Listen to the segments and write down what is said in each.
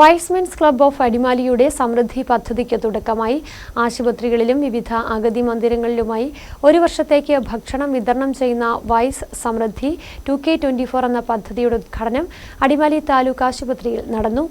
Y's Men's club of അടിമാലിയുടെ സമൃദ്ധി പദ്ധതിക്ക് തുടക്കമായി. ആശുപത്രികളിലും വിവിധ അഗതി മന്ദിരങ്ങളിലുമായി ഒരു വർഷത്തേക്ക് ഭക്ഷണം വിതരണം ചെയ്യുന്ന വൈസ് സമൃദ്ധി ടു എന്ന പദ്ധതിയുടെ ഉദ്ഘാടനം അടിമാലി താലൂക്ക് ആശുപത്രിയിൽ നടന്നു.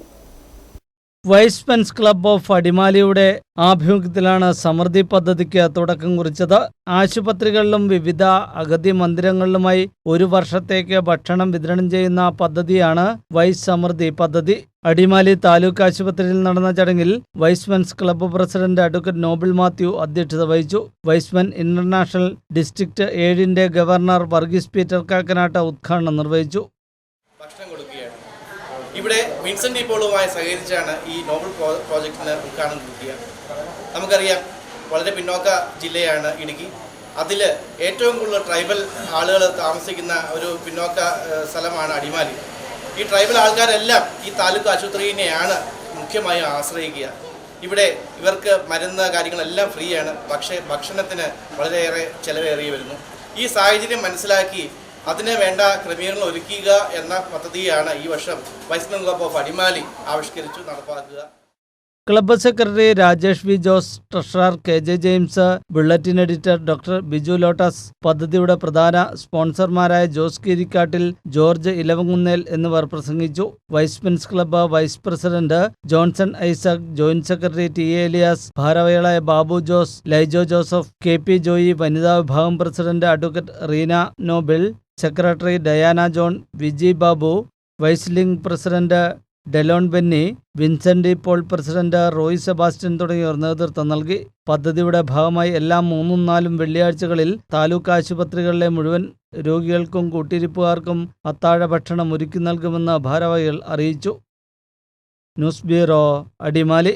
വൈസ് ക്ലബ്ബ് ഓഫ് അടിമാലിയുടെ ആഭിമുഖ്യത്തിലാണ് സമൃദ്ധി പദ്ധതിക്ക് തുടക്കം കുറിച്ചത്. ആശുപത്രികളിലും വിവിധ അഗതി മന്ദിരങ്ങളിലുമായി ഒരു വർഷത്തേക്ക് ഭക്ഷണം വിതരണം ചെയ്യുന്ന പദ്ധതിയാണ് വൈസ് സമൃദ്ധി പദ്ധതി. അടിമാലി താലൂക്ക് ആശുപത്രിയിൽ നടന്ന ചടങ്ങിൽ Y's Men's club president advocate Noble Mathew അധ്യക്ഷത വഹിച്ചു. വൈസ്മെൻ ഇന്റർനാഷണൽ ഡിസ്ട്രിക്ട് ഏഴിന്റെ ഗവർണർ വർഗീസ് പീറ്റർ കാക്കനാട്ട് ഉദ്ഘാടനം നിർവഹിച്ചു. ഇവിടെ വിൻസെന്റ് ഡീപോളുമായി സഹകരിച്ചാണ് ഈ നോബൽ പ്രോ പ്രോജക്റ്റിന് ഉദ്ഘാടനം കൊടുക്കുക നമുക്കറിയാം വളരെ പിന്നോക്ക ജില്ലയാണ് ഇടുക്കി. അതിൽ ഏറ്റവും കൂടുതൽ ട്രൈബൽ ആളുകൾ താമസിക്കുന്ന ഒരു പിന്നോക്ക സ്ഥലമാണ് അടിമാലി. ഈ ട്രൈബൽ ആൾക്കാരെല്ലാം ഈ താലൂക്ക് ആശുപത്രിയെയാണ് മുഖ്യമായും ആശ്രയിക്കുക. ഇവിടെ ഇവർക്ക് മരുന്ന് കാര്യങ്ങളെല്ലാം ഫ്രീയാണ്. പക്ഷേ ഭക്ഷണത്തിന് വളരെയേറെ ചിലവേറി വരുന്നു. ഈ സാഹചര്യം മനസ്സിലാക്കി അതിന് വേണ്ട ക്രമീകരണം ഒരുക്കുക എന്ന പദ്ധതിയാണ് ഈ വർഷം വൈസ് ക്ലബ് ഓഫ് അടിമാലി ആവിഷ്കരിച്ചു നടപ്പാക്കുക. Club secretary Rajesh V Jose treasurer K J James bulletin editor doctor Biju Lotus പദ്ധതിയുടെ പ്രധാന സ്പോൺസർമാരായ ജോസ് കീരിക്കാട്ടിൽ ജോർജ് ഇലവങ്ങുന്നേൽ എന്നിവർ പ്രസംഗിച്ചു. Y's Men's club vice president Johnson Isaac joint secretary T A Elias ഭാരവാഹികളായ Babu Jose Laijo Joseph K P Joy വനിതാ വിഭാഗം president advocate Reena Noble secretary Diana John Viji Babu Y's Lings president Delon Benny Vincent ഇപ്പോൾ president Roy Sebastian തുടങ്ങിയവർ നേതൃത്വം നൽകി. പദ്ധതിയുടെ ഭാഗമായി എല്ലാ മൂന്നും നാലും വെള്ളിയാഴ്ചകളിൽ താലൂക്ക് ആശുപത്രികളിലെ മുഴുവൻ രോഗികൾക്കും കൂട്ടിരിപ്പുകാർക്കും അത്താഴ ഭക്ഷണം ഒരുക്കി നൽകുമെന്ന് ഭാരവാഹികൾ അറിയിച്ചു. News bureau Adimali.